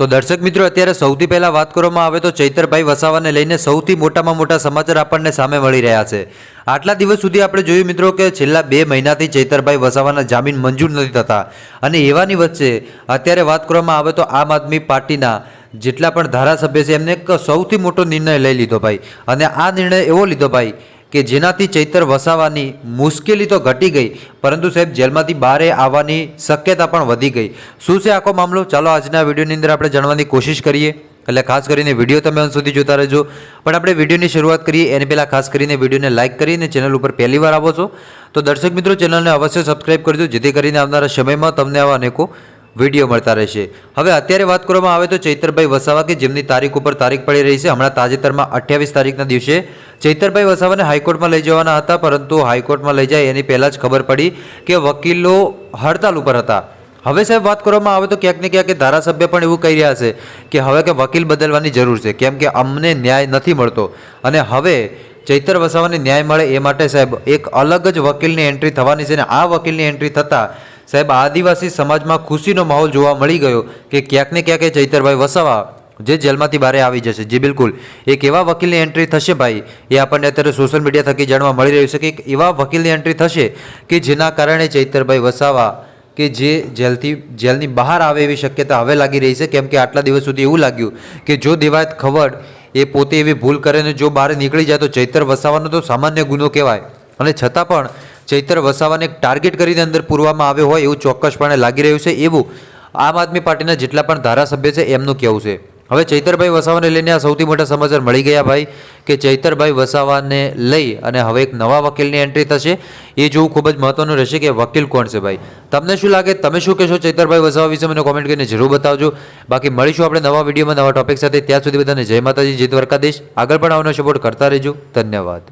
તો દર્શક મિત્રો, અત્યારે સૌથી પહેલા વાત કરવામાં આવે તો ચૈતરભાઈ વસાવાને લઈને સૌથી મોટામાં મોટા સમાચાર આપણને સામે મળી રહ્યા છે. આટલા દિવસ સુધી આપણે જોયું મિત્રો કે છેલ્લા બે મહિનાથી ચૈતરભાઈ વસાવાના જામીન મંજૂર નથી થતા. અને એવાની વચ્ચે અત્યારે વાત કરવામાં આવે તો આમ આદમી પાર્ટીના જેટલા પણ ધારાસભ્ય છે, એમને સૌથી મોટો નિર્ણય લઈ લીધો ભાઈ. અને આ નિર્ણય એવો લીધો ભાઈ કે જેનાથી ચૈતર વસાવાની મુશ્કેલી તો ઘટી ગઈ, પરંતુ સાહેબ જેલમાંથી બહાર આવવાની શક્યતા પણ વધી ગઈ. શું છે આખો મામલો? ચાલો આજના વિડીયોની અંદર આપણે જાણવાની કોશિશ કરીએ. એટલે ખાસ કરીને વીડિયો તમે અંત સુધી જોતા રહેજો. પણ આપણે વિડીયોની શરૂઆત કરીએ. એની પહેલાં ખાસ કરીને વિડીયોને લાઇક કરીને ચેનલ ઉપર પહેલી વાર આવો છો, તો દર્શક મિત્રો ચેનલને અવશ્ય સબસ્ક્રાઇબ કરજો, જેથી કરીને આવનારા સમયમાં તમને આવા અનેકો વીડિયો મળતા રહેશે. હવે અત્યારે વાત કરવામાં આવે તો ચૈતરભાઈ વસાવા કે જેમની તારીખ ઉપર તારીખ પડી રહી છે, હમણાં તાજેતરમાં અઠ્યાવીસ તારીખના દિવસે ચૈતરભાઈ વસાવાને હાઈકોર્ટમાં લઈ જવાના હતા, પરંતુ હાઈકોર્ટમાં લઈ જાય એની પહેલાં જ ખબર પડી કે વકીલો હડતાલ ઉપર હતા. હવે સાહેબ વાત કરવામાં આવે તો ક્યાંક ને ક્યાંક ધારાસભ્ય પણ એવું કહી રહ્યા છે કે હવે કે વકીલ બદલવાની જરૂર છે, કેમ કે અમને ન્યાય નથી મળતો. અને હવે ચૈતર વસાવાને ન્યાય મળે એ માટે સાહેબ એક અલગ જ વકીલની એન્ટ્રી થવાની છે અને આ વકીલની એન્ટ્રી થતાં સાહેબ આદિવાસી સમાજમાં ખુશીનો માહોલ જોવા મળી ગયો કે ક્યાંક ને ક્યાંક ચૈતરભાઈ વસાવા જે જેલમાંથી બહાર આવી જશે. જી, બિલકુલ. એક એવા વકીલની એન્ટ્રી થશે ભાઈ, એ આપણને અત્યારે સોશિયલ મીડિયા થકી જાણવા મળી રહ્યું છે કે એવા વકીલની એન્ટ્રી થશે કે જેના કારણે ચૈતરભાઈ વસાવા કે જે જેલથી, જેલની બહાર આવે એવી શક્યતા હવે લાગી રહી છે. કેમ કે આટલા દિવસ સુધી એવું લાગ્યું કે જો દેવાયત ખવડ એ પોતે એવી ભૂલ કરે ને જો બહાર નીકળી જાય તો ચૈતર વસાવાનો તો સામાન્ય ગુનો કહેવાય. અને છતાં પણ ચૈતર વસાવાને ટાર્ગેટ કરીને અંદર પૂરવામાં આવ્યો હોય એવું ચોક્કસપણે લાગી રહ્યું છે એવું આમ આદમી પાર્ટીના જેટલા પણ ધારાસભ્ય છે એમનું કહેવું છે. હવે ચૈતરભાઈ વસાવાને લઈને આ સૌથી મોટા સમાચાર મળી ગયા ભાઈ કે ચૈતરભાઈ વસાવાને લઈ અને હવે એક નવા વકીલની એન્ટ્રી થશે એ જોવું ખૂબ જ મહત્વનું રહેશે કે વકીલ કોણ છે ભાઈ. તમને શું લાગે? તમે શું કહેશો ચૈતરભાઈ વસાવા વિશે? મને કોમેન્ટ કરીને જરૂર બતાવજો. બાકી મળીશું આપણે નવા વિડીયોમાં નવા ટોપિક સાથે. ત્યાં સુધી બધાને જય માતાજી, જય દ્વારકાધીશ. આગળ પણ આવનો સપોર્ટ કરતા રહેજો. ધન્યવાદ.